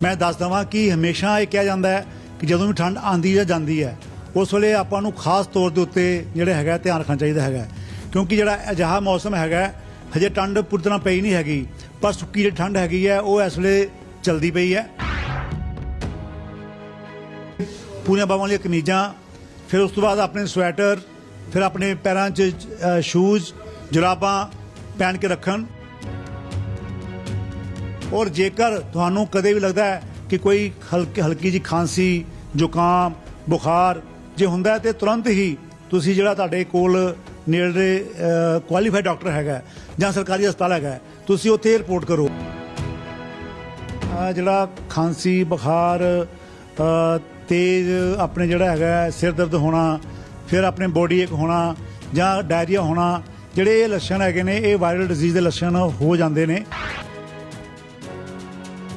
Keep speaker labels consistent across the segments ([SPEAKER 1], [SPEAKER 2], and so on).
[SPEAKER 1] ਮੈਂ ਦੱਸ ਦਵਾਂ ਕਿ ਹਮੇਸ਼ਾ ਇਹ ਕਿਹਾ ਜਾਂਦਾ ਹੈ ਕਿ ਜਦੋਂ ਵੀ ਠੰਡ ਆਂਦੀ ਜਾਂ ਜਾਂਦੀ ਹੈ, ਉਸ ਵੇਲੇ ਆਪਾਂ ਨੂੰ ਖਾਸ ਤੌਰ ਦੇ ਉੱਤੇ ਜਿਹੜੇ ਹੈਗਾ ਧਿਆਨ ਰੱਖਣਾ ਚਾਹੀਦਾ ਹੈਗਾ ਕਿਉਂਕਿ ਜਿਹੜਾ ਅਜਿਹਾ ਮੌਸਮ ਹੈਗਾ ਹਜੇ ਠੰਡ ਪੂਰੀ ਤਰ੍ਹਾਂ ਪਈ ਨਹੀਂ ਹੈਗੀ, ਪਰ ਸੁੱਕੀ ਜਿਹੜੀ ਠੰਡ ਹੈਗੀ ਹੈ, ਉਹ ਇਸ ਵੇਲੇ ਚਲਦੀ ਪਈ ਹੈ। ਪੂਰੀਆਂ ਬਾਹਾਂ ਵਾਲੀਆਂ ਕਮੀਜ਼ਾਂ, ਫਿਰ ਉਸ ਤੋਂ ਬਾਅਦ ਆਪਣੇ ਸਵੈਟਰ, ਫਿਰ ਆਪਣੇ ਪੈਰਾਂ 'ਚ ਸ਼ੂਜ਼, ਜੁਰਾਬਾਂ ਪਹਿਨ ਕੇ ਰੱਖਣ। ਔਰ ਜੇਕਰ ਤੁਹਾਨੂੰ ਕਦੇ ਵੀ ਲੱਗਦਾ ਹੈ ਕਿ ਕੋਈ ਹਲਕੀ ਹਲਕੀ ਜੀ ਖਾਂਸੀ, ਜ਼ੁਕਾਮ, ਬੁਖਾਰ ਜੇ ਹੁੰਦਾ ਹੈ, ਤੇ ਤੁਰੰਤ ਹੀ ਤੁਸੀਂ ਜਿਹੜਾ ਤੁਹਾਡੇ ਕੋਲ ਨੇੜੇ ਕੁਆਲੀਫਾਈਡ ਡਾਕਟਰ ਹੈਗਾ ਜਾਂ ਸਰਕਾਰੀ ਹਸਪਤਾਲ ਹੈਗਾ ਤੁਸੀਂ ਉੱਥੇ ਰਿਪੋਰਟ ਕਰੋ। ਜਿਹੜਾ ਖਾਂਸੀ, ਬੁਖਾਰ ਤੇਜ਼ ਆਪਣੇ ਜਿਹੜਾ ਹੈਗਾ ਸਿਰ ਦਰਦ ਹੋਣਾ, ਫਿਰ ਆਪਣੇ ਬੋਡੀ ਇੱਕ ਹੋਣਾ ਜਾਂ ਡਾਇਰੀਆ ਹੋਣਾ, ਜਿਹੜੇ ਇਹ ਲੱਛਣ ਹੈਗੇ ਨੇ, ਇਹ ਵਾਇਰਲ ਡਿਜ਼ੀਜ਼ ਦੇ ਲੱਛਣ ਹੋ ਜਾਂਦੇ ਨੇ।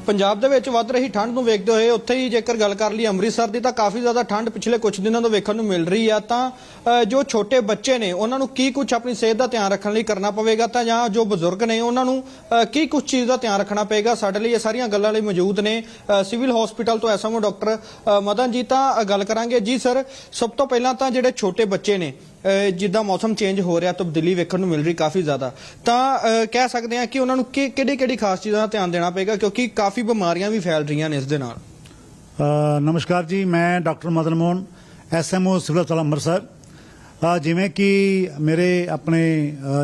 [SPEAKER 2] ਪੰਜਾਬ ਦੇ ਵਿੱਚ ਵੱਧ ਰਹੀ ਠੰਡ ਨੂੰ ਵੇਖਦੇ ਹੋਏ ਉੱਥੇ ਹੀ ਜੇਕਰ ਗੱਲ ਕਰ ਲਈ ਅੰਮ੍ਰਿਤਸਰ ਦੀ ਤਾਂ ਕਾਫੀ ਜ਼ਿਆਦਾ ਠੰਡ ਪਿਛਲੇ ਕੁਝ ਦਿਨਾਂ ਤੋਂ ਵੇਖਣ ਨੂੰ ਮਿਲ ਰਹੀ ਆ। ਤਾਂ ਜੋ ਛੋਟੇ ਬੱਚੇ ਨੇ, ਉਹਨਾਂ ਨੂੰ ਕੀ ਕੁਝ ਆਪਣੀ ਸਿਹਤ ਦਾ ਧਿਆਨ ਰੱਖਣ ਲਈ ਕਰਨਾ ਪਵੇਗਾ ਤਾਂ ਜਾਂ ਜੋ ਬਜ਼ੁਰਗ ਨੇ, ਉਹਨਾਂ ਨੂੰ ਕੀ ਕੁਝ ਚੀਜ਼ ਦਾ ਧਿਆਨ ਰੱਖਣਾ ਪਏਗਾ ਸਾਡੇ ਲਈ ਇਹ ਸਾਰੀਆਂ ਗੱਲਾਂ ਲਈ ਮੌਜੂਦ ਨੇ ਸਿਵਲ ਹਸਪੀਟਲ ਤੋਂ ਐਸਐਮਓ ਡਾਕਟਰ ਮਦਨ ਜੀ ਤਾਂ ਗੱਲ ਕਰਾਂਗੇ। ਜੀ ਸਰ, ਸਭ ਤੋਂ ਪਹਿਲਾਂ ਤਾਂ ਜਿਹੜੇ ਛੋਟੇ ਬੱਚੇ ਨੇ ਜਿੱਦਾਂ ਮੌਸਮ ਚੇਂਜ ਹੋ ਰਿਹਾ ਤਬਦੀਲੀ ਵੇਖਣ ਨੂੰ ਮਿਲ ਰਹੀ ਕਾਫੀ ਜ਼ਿਆਦਾ। ਤਾਂ ਕਹਿ ਸਕਦੇ ਹਾਂ ਕਿ ਉਹਨਾਂ ਨੂੰ ਕਿਹੜੀ ਕਿਹੜੀ ਖਾਸ ਚੀਜ਼ਾਂ ਦਾ ਧਿਆਨ ਦੇਣਾ ਪਏਗਾ, ਕਿਉਂਕਿ ਕਾਫੀ ਬਿਮਾਰੀਆਂ ਵੀ ਫੈਲ ਰਹੀਆਂ ਨੇ ਇਸ ਦੇ ਨਾਲ।
[SPEAKER 1] ਨਮਸਕਾਰ ਜੀ, ਮੈਂ doctor Madan Mohan SMO civil ਹਸਪਤਾਲ ਅੰਮ੍ਰਿਤਸਰ। ਜਿਵੇਂ ਕਿ ਮੇਰੇ ਆਪਣੇ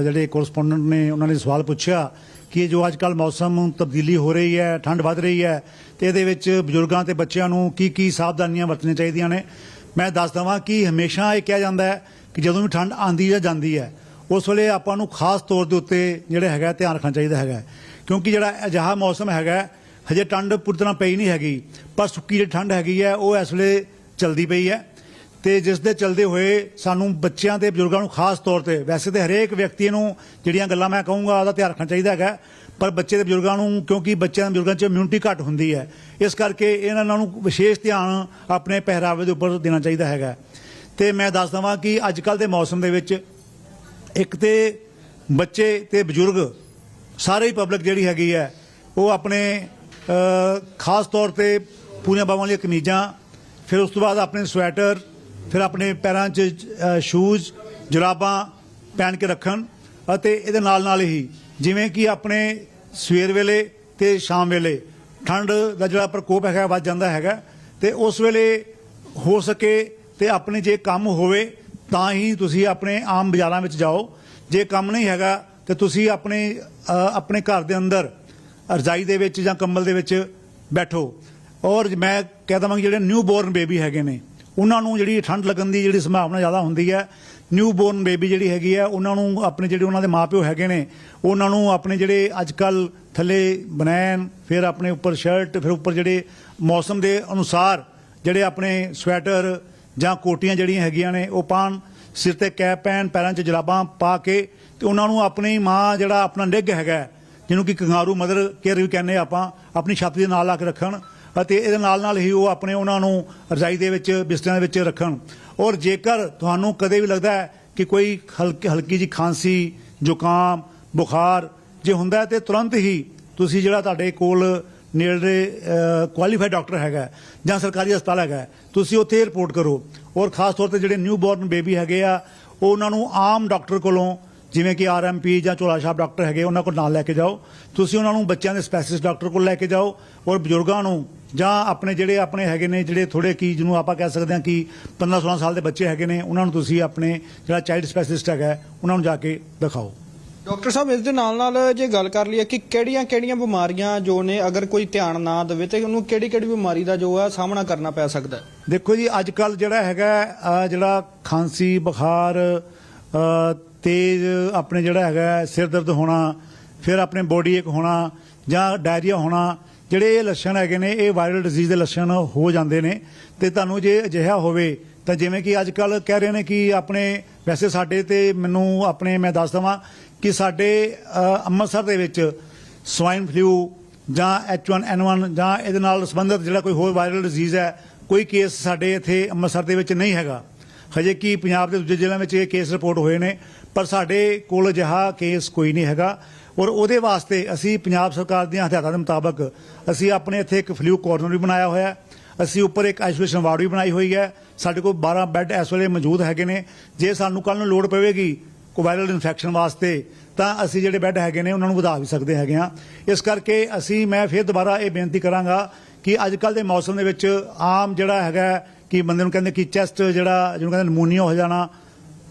[SPEAKER 1] ਜਿਹੜੇ ਕੋਰਸਪੋਂਡੈਂਟ ਨੇ, ਉਹਨਾਂ ਨੇ ਸਵਾਲ ਪੁੱਛਿਆ ਕਿ ਜੋ ਅੱਜ ਕੱਲ ਮੌਸਮ ਤਬਦੀਲੀ ਹੋ ਰਹੀ ਹੈ, ਠੰਡ ਵੱਧ ਰਹੀ ਹੈ, ਤੇ ਇਹਦੇ ਵਿੱਚ ਬਜ਼ੁਰਗਾਂ ਤੇ ਬੱਚਿਆਂ ਨੂੰ ਕੀ ਕੀ ਸਾਵਧਾਨੀਆਂ ਵਰਤਣੀਆਂ ਚਾਹੀਦੀਆਂ ਨੇ। ਮੈਂ ਦੱਸ ਦਵਾਂ ਕਿ ਹਮੇਸ਼ਾ ਇਹ ਕਿਹਾ ਜਾਂਦਾ ਹੈ ਕਿ ਜਦੋਂ ਵੀ ਠੰਡ ਆਂਦੀ ਜਾਂ ਜਾਂਦੀ ਹੈ, ਉਸ ਵੇਲੇ ਆਪਾਂ ਨੂੰ ਖਾਸ ਤੌਰ ਦੇ ਉੱਤੇ ਜਿਹੜਾ ਹੈਗਾ ਧਿਆਨ ਰੱਖਣਾ ਚਾਹੀਦਾ ਹੈਗਾ ਕਿਉਂਕਿ ਜਿਹੜਾ ਅਜਿਹਾ ਮੌਸਮ ਹੈਗਾ, ਹਜੇ ਠੰਡ ਪੂਰੀ ਤਰ੍ਹਾਂ ਪਈ ਨਹੀਂ ਹੈਗੀ, ਪਰ ਸੁੱਕੀ ਜਿਹੜੀ ਠੰਡ ਹੈਗੀ ਹੈ, ਉਹ ਇਸ ਵੇਲੇ ਚਲਦੀ ਪਈ ਹੈ। ਤੇ ਜਿਸ ਦੇ ਚਲਦੇ ਹੋਏ ਸਾਨੂੰ ਬੱਚਿਆਂ ਤੇ ਬਜ਼ੁਰਗਾਂ ਨੂੰ ਖਾਸ ਤੌਰ ਤੇ, ਵੈਸੇ ਤੇ ਹਰੇਕ ਵਿਅਕਤੀ ਨੂੰ ਜਿਹੜੀਆਂ ਗੱਲਾਂ ਮੈਂ ਕਹੂੰਗਾ, ਉਹਦਾ ਧਿਆਨ ਰੱਖਣਾ ਚਾਹੀਦਾ ਹੈਗਾ। ਪਰ ਬੱਚੇ ਤੇ ਬਜ਼ੁਰਗਾਂ ਨੂੰ, ਕਿਉਂਕਿ ਬੱਚਿਆਂ ਦੇ ਬਜ਼ੁਰਗਾਂ 'ਚ ਇਮਿਊਨਿਟੀ ਘੱਟ ਹੁੰਦੀ ਹੈ, ਇਸ ਕਰਕੇ ਇਹਨਾਂ ਨੂੰ ਵਿਸ਼ੇਸ਼ ਧਿਆਨ ਆਪਣੇ ਪਹਿਰਾਵੇ ਦੇ ਉੱਪਰ ਦੇਣਾ ਚਾਹੀਦਾ ਹੈਗਾ। ਤੇ ਮੈਂ ਦੱਸ ਦਵਾਂ ਕਿ ਅੱਜ ਕੱਲ ਦੇ ਮੌਸਮ ਦੇ ਵਿੱਚ ਇੱਕ ਤੇ ਬੱਚੇ ਤੇ ਬਜ਼ੁਰਗ ਸਾਰੇ ਹੀ ਪਬਲਿਕ ਜਿਹੜੀ ਹੈਗੀ ਹੈ, ਉਹ ਆਪਣੇ ਖਾਸ ਤੌਰ ਤੇ ਪੂਰੀਆਂ ਬਾਹਾਂ ਵਾਲੀਆਂ ਕਮੀਜ਼ਾਂ, ਫਿਰ ਉਸ ਤੋਂ ਬਾਅਦ ਆਪਣੇ ਸਵੈਟਰ ਫਿਰ ਆਪਣੇ ਪੈਰਾਂ 'ਚ ਸ਼ੂਜ਼ ਜੁਰਾਬਾਂ ਪਹਿਨ ਕੇ ਰੱਖਣ ਅਤੇ ਇਹਦੇ ਨਾਲ ਨਾਲ ਹੀ ਜਿਵੇਂ ਕਿ ਆਪਣੇ ਸਵੇਰ ਵੇਲੇ ਤੇ ਸ਼ਾਮ ਵੇਲੇ ਠੰਡ ਦਾ ਜਿਹੜਾ ਪ੍ਰਕੋਪ ਹੈਗਾ ਵੱਧ ਜਾਂਦਾ ਹੈਗਾ ਤੇ ਉਸ ਵੇਲੇ ਹੋ ਸਕੇ ਤੇ ਆਪਣੇ ਜੇ ਕੰਮ ਹੋਵੇ ਤਾਂ ਹੀ ਤੁਸੀਂ ਆਪਣੇ ਆਮ ਬਾਜ਼ਾਰਾਂ ਵਿੱਚ ਜਾਓ। ਜੇ ਕੰਮ ਨਹੀਂ ਹੈਗਾ ਤੇ ਤੁਸੀਂ ਆਪਣੇ ਆਪਣੇ ਘਰ ਦੇ ਅੰਦਰ ਰਜ਼ਾਈ ਦੇ ਵਿੱਚ ਜਾਂ ਕੰਬਲ ਦੇ ਵਿੱਚ ਬੈਠੋ। ਔਰ ਮੈਂ ਕਹਿ ਦਵਾਂਗਾ ਜਿਹੜੇ ਨਿਊ ਬੋਰਨ ਬੇਬੀ ਹੈਗੇ ਨੇ, ਉਹਨਾਂ ਨੂੰ ਜਿਹੜੀ ਠੰਡ ਲੱਗਣ ਦੀ ਜਿਹੜੀ ਸੰਭਾਵਨਾ ਜ਼ਿਆਦਾ ਹੁੰਦੀ ਹੈ ਨਿਊ ਬੋਰਨ ਬੇਬੀ ਜਿਹੜੀ ਹੈਗੀ ਹੈ ਉਹਨਾਂ ਨੂੰ ਆਪਣੇ ਜਿਹੜੇ ਉਹਨਾਂ ਦੇ ਮਾਪਿਓ ਹੈਗੇ ਨੇ, ਉਹਨਾਂ ਨੂੰ ਆਪਣੇ ਜਿਹੜੇ ਅੱਜ ਕੱਲ ਥੱਲੇ ਬਨੈਣ, ਫਿਰ ਆਪਣੇ ਉੱਪਰ ਸ਼ਰਟ ਫਿਰ ਉੱਪਰ ਜਿਹੜੇ ਮੌਸਮ ਦੇ ਅਨੁਸਾਰ ਜਿਹੜੇ ਆਪਣੇ ਸਵੈਟਰ ਜਾਂ ਕੋਟੀਆਂ ਜਿਹੜੀਆਂ ਹੈਗੀਆਂ ਨੇ, ਉਹ ਪਾਣ ਸਿਰ ਤੇ ਕੈਪ ਪਹਿਨ, ਪੈਰਾਂ 'ਚ ਜਰਾਬਾਂ ਪਾ ਕੇ ਤੇ ਉਹਨਾਂ ਨੂੰ ਆਪਣੀ ਮਾਂ ਜਿਹੜਾ ਆਪਣਾ ਨਿੱਘ ਹੈਗਾ, ਜਿਹਨੂੰ ਕਿ ਕੰਗਾਰੂ ਮਦਰ ਕੇਅਰ ਵੀ ਕਹਿੰਦੇ ਆਪਾਂ, ਆਪਣੀ ਛਾਤੀ ਦੇ ਨਾਲ ਲਾ ਕੇ ਰੱਖਣ ਅਤੇ ਇਹਦੇ ਨਾਲ ਨਾਲ ਹੀ ਉਹ ਆਪਣੇ ਉਹਨਾਂ ਨੂੰ ਰਜਾਈ ਦੇ ਵਿੱਚ, ਬਿਸਤਰਿਆਂ ਦੇ ਵਿੱਚ ਰੱਖਣ। ਔਰ ਜੇਕਰ ਤੁਹਾਨੂੰ ਕਦੇ ਵੀ ਲੱਗਦਾ ਹੈ ਕਿ ਕੋਈ ਹਲਕੀ ਹਲਕੀ ਜੀ ਖਾਂਸੀ, ਜ਼ੁਕਾਮ, ਬੁਖਾਰ ਜੇ ਹੁੰਦਾ ਹੈ ਤੇ ਤੁਰੰਤ ਹੀ ਤੁਸੀਂ ਜਿਹੜਾ ਤੁਹਾਡੇ ਕੋਲ ਨੇੜੇ ਕੁਆਲੀਫਾਈਡ ਡਾਕਟਰ ਹੈਗਾ ਜਾਂ ਸਰਕਾਰੀ ਹਸਪਤਾਲ ਹੈਗਾ ਤੁਸੀਂ ਉੱਥੇ ਰਿਪੋਰਟ ਕਰੋ। ਔਰ ਖਾਸ ਤੌਰ ਤੇ ਜਿਹੜੇ ਨਿਊ ਬੋਰਨ ਬੇਬੀ ਹੈਗੇ ਆ ਉਹ ਉਹਨਾਂ ਨੂੰ ਆਮ ਡਾਕਟਰ ਕੋਲੋਂ ਜਿਵੇਂ ਕਿ ਆਰਐਮਪੀ ਜਾਂ ਝੋਲਾ ਛਾਪ ਡਾਕਟਰ ਹੈਗੇ, ਉਹਨਾਂ ਕੋਲ ਨਾਲ ਲੈ ਕੇ ਜਾਓ। ਤੁਸੀਂ ਉਹਨਾਂ ਨੂੰ ਬੱਚਿਆਂ ਦੇ ਸਪੈਸ਼ਲਿਸਟ ਡਾਕਟਰ ਕੋਲ ਲੈ ਕੇ ਜਾਓ ਔਰ ਬਜ਼ੁਰਗਾਂ ਨੂੰ ਜਾਂ ਆਪਣੇ ਜਿਹੜੇ ਆਪਣੇ ਹੈਗੇ ਨੇ ਜਿਹੜੇ ਥੋੜੇ ਕੀ ਜਿਹਨੂੰ ਆਪਾਂ ਕਹਿ ਸਕਦੇ ਹਾਂ ਕਿ 15 16 ਸਾਲ ਦੇ ਬੱਚੇ ਹੈਗੇ ਨੇ ਉਹਨਾਂ ਨੂੰ ਤੁਸੀਂ ਆਪਣੇ ਜਿਹੜਾ ਚਾਈਲਡ ਸਪੈਸ਼ਲਿਸਟ ਹੈਗਾ ਉਹਨਾਂ ਨੂੰ ਜਾ ਕੇ ਦਿਖਾਓ।
[SPEAKER 2] ਡਾਕਟਰ ਸਾਹਿਬ ਇਸ ਦੇ ਨਾਲ ਨਾਲ ਜੇ ਗੱਲ ਕਰ ਲਈਏ ਕਿ ਕਿਹੜੀਆਂ ਕਿਹੜੀਆਂ ਬਿਮਾਰੀਆਂ ਜੋ ਨੇ ਅਗਰ ਕੋਈ ਧਿਆਨ ਨਾ ਦੇਵੇ ਤੇ ਉਹਨੂੰ ਕਿਹੜੀ ਕਿਹੜੀ ਬਿਮਾਰੀ ਦਾ ਜੋ ਹੈ ਸਾਹਮਣਾ ਕਰਨਾ ਪੈ ਸਕਦਾ
[SPEAKER 1] ਦੇਖੋ ਜੀ ਅੱਜ ਕੱਲ ਜਿਹੜਾ ਹੈਗਾ ਜਿਹੜਾ ਖਾਂਸੀ ਬੁਖਾਰ ਤੇਜ਼ ਆਪਣੇ ਜਿਹੜਾ ਹੈਗਾ ਸਿਰ ਦਰਦ ਹੋਣਾ ਫਿਰ ਆਪਣੇ ਬੋਡੀ ਇੱਕ ਹੋਣਾ ਜਾਂ ਡਾਇਰੀਆ ਹੋਣਾ ਜਿਹੜੇ ਇਹ ਲੱਛਣ ਹੈਗੇ ਨੇ, ਇਹ ਵਾਇਰਲ ਡਿਜ਼ੀਜ਼ ਦੇ ਲੱਛਣ ਹੋ ਜਾਂਦੇ ਨੇ। ਤੇ ਤੁਹਾਨੂੰ ਜੇ ਅਜਿਹਾ ਹੋਵੇ, ਤਾਂ ਜਿਵੇਂ ਕਿ ਅੱਜ ਕੱਲ ਕਹਿ ਰਹੇ ਨੇ ਕਿ ਆਪਣੇ, ਵੈਸੇ ਸਾਡੇ ਤੇ ਮੈਨੂੰ ਆਪਣੇ, ਮੈਂ ਦੱਸ ਦਵਾਂ ਕਿ ਸਾਡੇ ਅੰਮ੍ਰਿਤਸਰ ਦੇ ਵਿੱਚ ਸਵਾਈਨ ਫਲੂ ਜਾਂ H1N1 ਜਾਂ ਇਹਦੇ ਨਾਲ ਸੰਬੰਧਿਤ ਜਿਹੜਾ ਕੋਈ ਹੋਰ ਵਾਇਰਲ ਡਿਜ਼ੀਜ਼ ਹੈ, ਕੋਈ ਕੇਸ ਸਾਡੇ ਇੱਥੇ ਅੰਮ੍ਰਿਤਸਰ ਦੇ ਵਿੱਚ ਨਹੀਂ ਹੈਗਾ। ਹਜੇ ਕੀ ਪੰਜਾਬ ਦੇ ਦੂਜੇ ਜ਼ਿਲ੍ਹਿਆਂ ਵਿੱਚ ਇਹ ਕੇਸ ਰਿਪੋਰਟ ਹੋਏ ਨੇ, ਪਰ ਸਾਡੇ ਕੋਲ ਅਜਿਹਾ ਕੇਸ ਕੋਈ ਨਹੀਂ ਹੈਗਾ। ਔਰ ਉਹਦੇ ਵਾਸਤੇ ਅਸੀਂ ਪੰਜਾਬ ਸਰਕਾਰ ਦੀਆਂ ਹਦਾਇਤਾਂ ਦੇ ਮੁਤਾਬਕ ਅਸੀਂ ਆਪਣੇ ਇੱਥੇ ਇੱਕ ਫਲੂ ਕਾਰਨਰ ਵੀ ਬਣਾਇਆ ਹੋਇਆ ਹੈ। ਅਸੀਂ ਉੱਪਰ ਇੱਕ ਆਈਸੋਲੇਸ਼ਨ ਵਾਰਡ ਵੀ ਬਣਾਈ ਹੋਈ ਹੈ। ਸਾਡੇ ਕੋਲ 12 ਬੈੱਡ ਇਸ ਵੇਲੇ ਮੌਜੂਦ ਹੈਗੇ ਨੇ। ਜੇ ਸਾਨੂੰ ਕੱਲ ਨੂੰ ਲੋੜ ਪਵੇਗੀ ਵਾਇਰਲ ਇਨਫੈਕਸ਼ਨ ਵਾਸਤੇ, ਤਾਂ ਅਸੀਂ ਜਿਹੜੇ ਬੈੱਡ ਹੈਗੇ ਨੇ ਉਹਨਾਂ ਨੂੰ ਵਧਾ ਵੀ ਸਕਦੇ ਹੈਗੇ ਆ ਇਸ ਕਰਕੇ ਅਸੀਂ, ਮੈਂ ਫਿਰ ਦੁਬਾਰਾ ਇਹ ਬੇਨਤੀ ਕਰਾਂਗਾ ਕਿ ਅੱਜ ਕੱਲ ਦੇ ਮੌਸਮ ਦੇ ਵਿੱਚ ਆਮ ਜਿਹੜਾ ਹੈਗਾ ਕਿ ਬੰਦੇ ਨੂੰ ਕਹਿੰਦੇ ਕਿ ਚੈਸਟ ਜਿਹੜਾ, ਜਿਹਨੂੰ ਕਹਿੰਦੇ ਨਮੂਨੀਆ ਹੋ ਜਾਣਾ,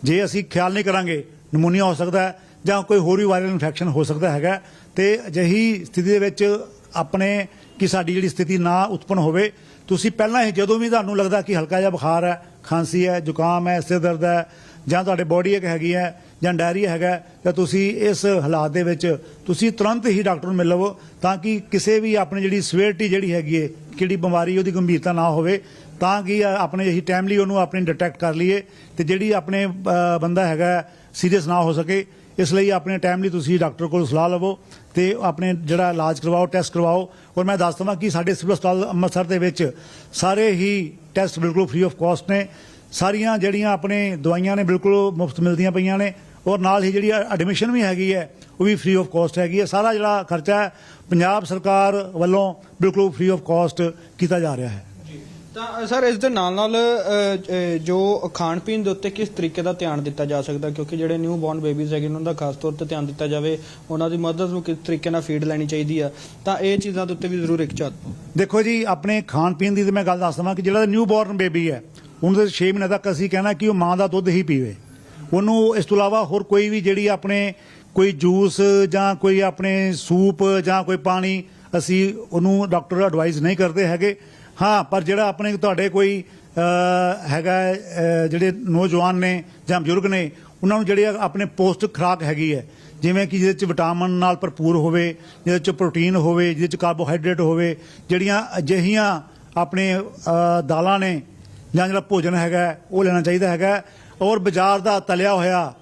[SPEAKER 1] ਜੇ ਅਸੀਂ ਖਿਆਲ ਨਹੀਂ ਕਰਾਂਗੇ, ਨਮੂਨੀਆ ਹੋ ਸਕਦਾ ਹੈ, ਜਾਂ ਕੋਈ ਹੋਰ ਵੀ ਵਾਇਰਲ ਇਨਫੈਕਸ਼ਨ ਹੋ ਸਕਦਾ ਹੈਗਾ ਤੇ ਅਜਿਹੀ ਸਥਿਤੀ ਦੇ ਵਿੱਚ ਆਪਣੇ ਕਿ ਸਾਡੀ ਜਿਹੜੀ ਸਥਿਤੀ ਨਾ ਉਤਪਨ ਹੋਵੇ, ਤੁਸੀਂ ਪਹਿਲਾਂ ਹੀ ਜਦੋਂ ਵੀ ਤੁਹਾਨੂੰ ਲੱਗਦਾ ਕਿ ਹਲਕਾ ਜਿਹਾ ਬੁਖਾਰ ਹੈ, ਖਾਂਸੀ ਹੈ, ਜ਼ੁਕਾਮ ਹੈ, ਸਿਰ ਦਰਦ ਹੈ, ਜਾਂ ਤੁਹਾਡੇ ਬੋਡੀ ਇੱਕ ਹੈਗੀ ਹੈ, ਜਾਂ ਡਾਇਰੀਆ ਹੈਗਾ ਤਾਂ ਤੁਸੀਂ ਇਸ ਹਾਲਾਤ ਦੇ ਵਿੱਚ ਤੁਸੀਂ ਤੁਰੰਤ ਹੀ ਡਾਕਟਰ ਨੂੰ ਮਿਲ ਲਵੋ, ਤਾਂ ਕਿ ਕਿਸੇ ਵੀ ਆਪਣੀ ਜਿਹੜੀ ਸਵੇਰਟੀ ਜਿਹੜੀ ਹੈਗੀ ਹੈ, ਕਿਹੜੀ ਬਿਮਾਰੀ ਉਹਦੀ ਗੰਭੀਰਤਾ ਨਾ ਹੋਵੇ ਤਾਂ ਕਿ ਆਪਣੇ ਅਸੀਂ ਟਾਈਮਲੀ ਉਹਨੂੰ ਆਪਣੀ ਡਿਟੈਕਟ ਕਰ ਲਈਏ ਤੇ ਜਿਹੜੀ ਆਪਣੇ ਬੰਦਾ ਹੈਗਾ ਸੀਰੀਅਸ ਨਾ ਹੋ ਸਕੇ, ਇਸ ਲਈ ਆਪਣੇ ਟਾਈਮਲੀ ਤੁਸੀਂ ਡਾਕਟਰ ਕੋਲ ਸਲਾਹ ਲਵੋ ਤੇ ਆਪਣੇ ਜਿਹੜਾ ਇਲਾਜ ਕਰਵਾਓ ਟੈਸਟ ਕਰਵਾਓ। ਔਰ ਮੈਂ ਦੱਸ ਦਵਾਂ ਕਿ ਸਾਡੇ ਸਿਵਲ ਹਸਪਤਾਲ ਅੰਮ੍ਰਿਤਸਰ ਦੇ ਵਿੱਚ ਸਾਰੇ ਹੀ ਟੈਸਟ ਬਿਲਕੁਲ ਫ੍ਰੀ ਆਫ ਕਾਸਟ ਨੇ। ਸਾਰੀਆਂ ਜਿਹੜੀਆਂ ਆਪਣੇ ਦਵਾਈਆਂ ਨੇ ਬਿਲਕੁਲ ਮੁਫਤ ਮਿਲਦੀਆਂ ਪਈਆਂ ਨੇ। ਔਰ ਨਾਲ ਹੀ ਜਿਹੜੀ ਐਡਮਿਸ਼ਨ ਵੀ ਹੈਗੀ ਹੈ, ਉਹ ਵੀ ਫ੍ਰੀ ਆਫ ਕਾਸਟ ਹੈਗੀ ਹੈ। ਸਾਰਾ ਜਿਹੜਾ ਖਰਚਾ ਹੈ, ਪੰਜਾਬ ਸਰਕਾਰ ਵੱਲੋਂ ਬਿਲਕੁਲ ਫ੍ਰੀ ਆਫ ਕਾਸਟ ਕੀਤਾ ਜਾ ਰਿਹਾ ਹੈ।
[SPEAKER 2] ਤਾਂ ਸਰ, ਇਸ ਦੇ ਨਾਲ ਨਾਲ ਜੋ ਖਾਣ ਪੀਣ ਦੇ ਉੱਤੇ ਕਿਸ ਤਰੀਕੇ ਦਾ ਧਿਆਨ ਦਿੱਤਾ ਜਾ ਸਕਦਾ? ਕਿਉਂਕਿ ਜਿਹੜੇ ਨਿਊ ਬੌਰਨ ਬੇਬੀਜ਼ ਹੈਗੇ ਉਹਨਾਂ ਦਾ ਖਾਸ ਤੌਰ ਤੇ ਧਿਆਨ ਦਿੱਤਾ ਜਾਵੇ, ਉਹਨਾਂ ਦੀ ਮਦਦ ਨੂੰ ਕਿਸ ਤਰੀਕੇ ਨਾਲ ਫੀਡ ਲੈਣੀ ਚਾਹੀਦੀ ਆ? ਤਾਂ ਇਹ ਚੀਜ਼ਾਂ ਦੇ ਉੱਤੇ ਵੀ ਜ਼ਰੂਰ ਇੱਕ ਝਾਤ
[SPEAKER 1] ਦੇਖੋ ਜੀ, ਆਪਣੇ ਖਾਣ ਪੀਣ ਦੀ ਤੇ ਮੈਂ ਗੱਲ ਦੱਸ ਦਵਾਂ ਕਿ ਜਿਹੜਾ ਨਿਊ ਬੋਰਨ ਬੇਬੀ ਹੈ, ਉਹਨਾਂ ਦੇ 6 ਮਹੀਨੇ ਤੱਕ ਅਸੀਂ ਕਹਿਣਾ ਕਿ ਉਹ ਮਾਂ ਦਾ ਦੁੱਧ ਹੀ ਪੀਵੇ। ਉਹਨੂੰ ਇਸ ਤੋਂ ਇਲਾਵਾ ਹੋਰ ਕੋਈ ਵੀ ਜਿਹੜੀ ਆਪਣੇ ਕੋਈ ਜੂਸ ਜਾਂ ਕੋਈ ਆਪਣੇ ਸੂਪ ਜਾਂ ਕੋਈ ਪਾਣੀ, ਅਸੀਂ ਉਹਨੂੰ ਡਾਕਟਰ ਐਡਵਾਈਸ ਨਹੀਂ ਕਰਦੇ ਹੈਗੇ। ਹਾਂ, ਪਰ ਜਿਹੜਾ ਆਪਣੇ ਤੁਹਾਡੇ ਕੋਈ ਹੈਗਾ ਜਿਹੜੇ ਨੌਜਵਾਨ ਨੇ ਜਾਂ ਬਜ਼ੁਰਗ ਨੇ, ਉਹਨਾਂ ਨੂੰ ਜਿਹੜੇ ਆਪਣੇ ਪੋਸਟ ਖੁਰਾਕ ਹੈਗੀ ਹੈ, ਜਿਵੇਂ ਕਿ ਜਿਹਦੇ ਚ ਵਿਟਾਮਿਨ ਨਾਲ ਭਰਪੂਰ ਹੋਵੇ, ਜਿਹਦੇ ਚ ਪ੍ਰੋਟੀਨ ਹੋਵੇ, ਜਿਹਦੇ ਚ ਕਾਰਬੋਹਾਈਡਰੇਟ ਹੋਵੇ, ਜਿਹੜੀਆਂ ਅਜਿਹੀਆਂ ਆਪਣੇ ਦਾਲਾਂ ਨੇ, ਜਾਂ ਜਿਹੜਾ ਭੋਜਨ ਹੈਗਾ, ਉਹ ਲੈਣਾ ਚਾਹੀਦਾ ਹੈਗਾ, ਔਰ ਬਾਜ਼ਾਰ ਦਾ ਤਲਿਆ ਹੋਇਆ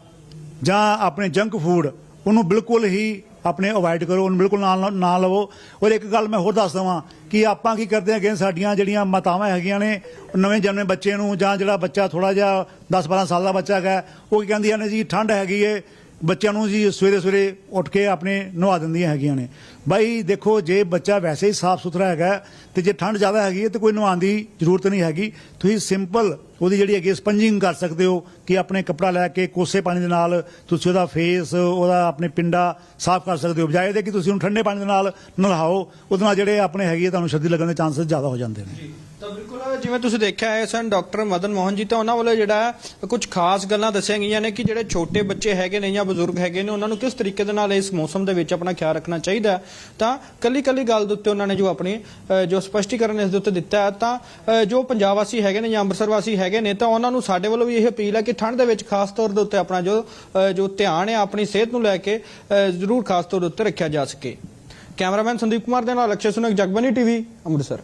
[SPEAKER 1] ਜਾਂ ਆਪਣੇ ਜੰਕ ਫੂਡ, ਉਹਨੂੰ ਬਿਲਕੁਲ ਹੀ ਆਪਣੇ ਅਵੋਇਡ ਕਰੋ, ਉਹਨੂੰ ਬਿਲਕੁਲ ਨਾ ਨਾ ਲਵੋ। ਔਰ ਇੱਕ ਗੱਲ ਮੈਂ ਹੋਰ ਦੱਸ ਦਵਾਂ ਕਿ ਆਪਾਂ ਕੀ ਕਰਦੇ ਹਾਂ ਕਿ ਸਾਡੀਆਂ ਜਿਹੜੀਆਂ ਮਾਤਾਵਾਂ ਹੈਗੀਆਂ ਨੇ, ਨਵੇਂ ਜਨਮੇ ਬੱਚੇ ਨੂੰ ਜਾਂ ਜਿਹੜਾ ਬੱਚਾ ਥੋੜਾ ਜਿਹਾ 10 12 ਸਾਲ ਦਾ ਬੱਚਾ ਹੈਗਾ, ਉਹ ਕੀ ਕਹਿੰਦੀਆਂ ਨੇ ਜੀ ਠੰਡ ਹੈਗੀ ਏ ਬੱਚਿਆਂ ਨੂੰ ਜੀ ਸਵੇਰੇ ਸਵੇਰੇ ਉੱਠ ਕੇ ਆਪਣੇ ਨਵਾ ਦਿੰਦੀਆਂ ਹੈਗੀਆਂ ਨੇ। ਬਾਈ ਦੇਖੋ, ਜੇ ਬੱਚਾ ਵੈਸੇ ਹੀ ਸਾਫ਼ ਸੁਥਰਾ ਹੈਗਾ ਤੇ ਜੇ ਠੰਡ ਜ਼ਿਆਦਾ ਹੈਗੀ ਹੈ ਤੇ ਕੋਈ ਨਵਾਉਣ ਦੀ ਜ਼ਰੂਰਤ ਨਹੀਂ ਹੈਗੀ। ਤੁਸੀਂ ਸਿੰਪਲ ਉਹਦੀ ਜਿਹੜੀ ਹੈਗੀ ਸਪੰਜਿੰਗ ਕਰ ਸਕਦੇ ਹੋ ਕਿ ਆਪਣੇ ਕੱਪੜਾ ਲੈ ਕੇ ਕੋਸੇ ਪਾਣੀ ਦੇ ਨਾਲ ਤੁਸੀਂ ਉਹਦਾ ਫੇਸ ਉਹਦਾ ਆਪਣੇ ਪਿੰਡਾ ਸਾਫ਼ ਕਰ ਸਕਦੇ ਹੋ। ਬਜਾਏ ਦੇ ਕਿ ਤੁਸੀਂ ਉਹਨੂੰ ਠੰਡੇ ਪਾਣੀ ਦੇ ਨਾਲ ਨਲਾਓ ਉਹਦੇ ਨਾਲ ਜਿਹੜੇ ਆਪਣੇ ਹੈਗੇ ਹੈ ਤੁਹਾਨੂੰ ਸਰਦੀ ਲੱਗਣ ਦੇ ਚਾਂਸਸ ਜ਼ਿਆਦਾ ਹੋ ਜਾਂਦੇ ਨੇ।
[SPEAKER 2] ਤਾਂ ਬਿਲਕੁਲ, ਜਿਵੇਂ ਤੁਸੀਂ ਦੇਖਿਆ ਹੈ ਸਨ ਡਾਕਟਰ ਮਦਨ ਮੋਹਨ ਜੀ ਤਾਂ ਉਹਨਾਂ ਵੱਲੋਂ ਜਿਹੜਾ ਕੁਝ ਖਾਸ ਗੱਲਾਂ ਦੱਸੀਆਂ ਗਈਆਂ ਨੇ ਕਿ ਜਿਹੜੇ ਛੋਟੇ ਬੱਚੇ ਹੈਗੇ ਨੇ ਜਾਂ ਬਜ਼ੁਰਗ ਹੈਗੇ ਨੇ, ਉਹਨਾਂ ਨੂੰ ਕਿਸ ਤਰੀਕੇ ਦੇ ਨਾਲ ਇਸ ਮੌਸਮ ਦੇ ਵਿੱਚ ਆਪਣਾ ਖਿਆਲ ਰੱਖਣਾ ਚਾਹੀਦਾ ਤਾਂ ਕੱਲੀ ਕੱਲੀ ਗੱਲ ਦੇ ਉੱਤੇ ਉਹਨਾਂ ਨੇ ਜੋ ਆਪਣੀ ਜੋ ਸਪਸ਼ਟੀਕਰਨ ਇਸ ਦੇ ਉੱਤੇ ਦਿੱਤਾ ਹੈ, ਤਾਂ ਜੋ ਪੰਜਾਬ ਵਾਸੀ ਹੈਗੇ ਨੇ ਜਾਂ ਅੰਮ੍ਰਿਤਸਰ ਵਾਸੀ ਹੈਗੇ ਨੇ, ਤਾਂ ਉਹਨਾਂ ਨੂੰ ਸਾਡੇ ਵੱਲੋਂ ਵੀ ਇਹ ਅਪੀਲ ਹੈ ਕਿ ਠੰਡ ਦੇ ਵਿੱਚ ਖਾਸ ਤੌਰ ਦੇ ਉੱਤੇ ਆਪਣਾ ਜੋ ਜੋ ਧਿਆਨ ਹੈ, ਆਪਣੀ ਸਿਹਤ ਨੂੰ ਲੈ ਕੇ ਜ਼ਰੂਰ ਖਾਸ ਤੌਰ ਦੇ ਉੱਤੇ ਰੱਖਿਆ ਜਾ ਸਕੇ। ਕੈਮਰਾਮੈਨ ਸੰਦੀਪ ਕੁਮਾਰ ਦੇ ਨਾਲ ਅਕਸ਼ੇ ਸੁਨਕ, ਜਗਬਨੀ ਟੀਵੀ, ਅੰਮ੍ਰਿਤਸਰ।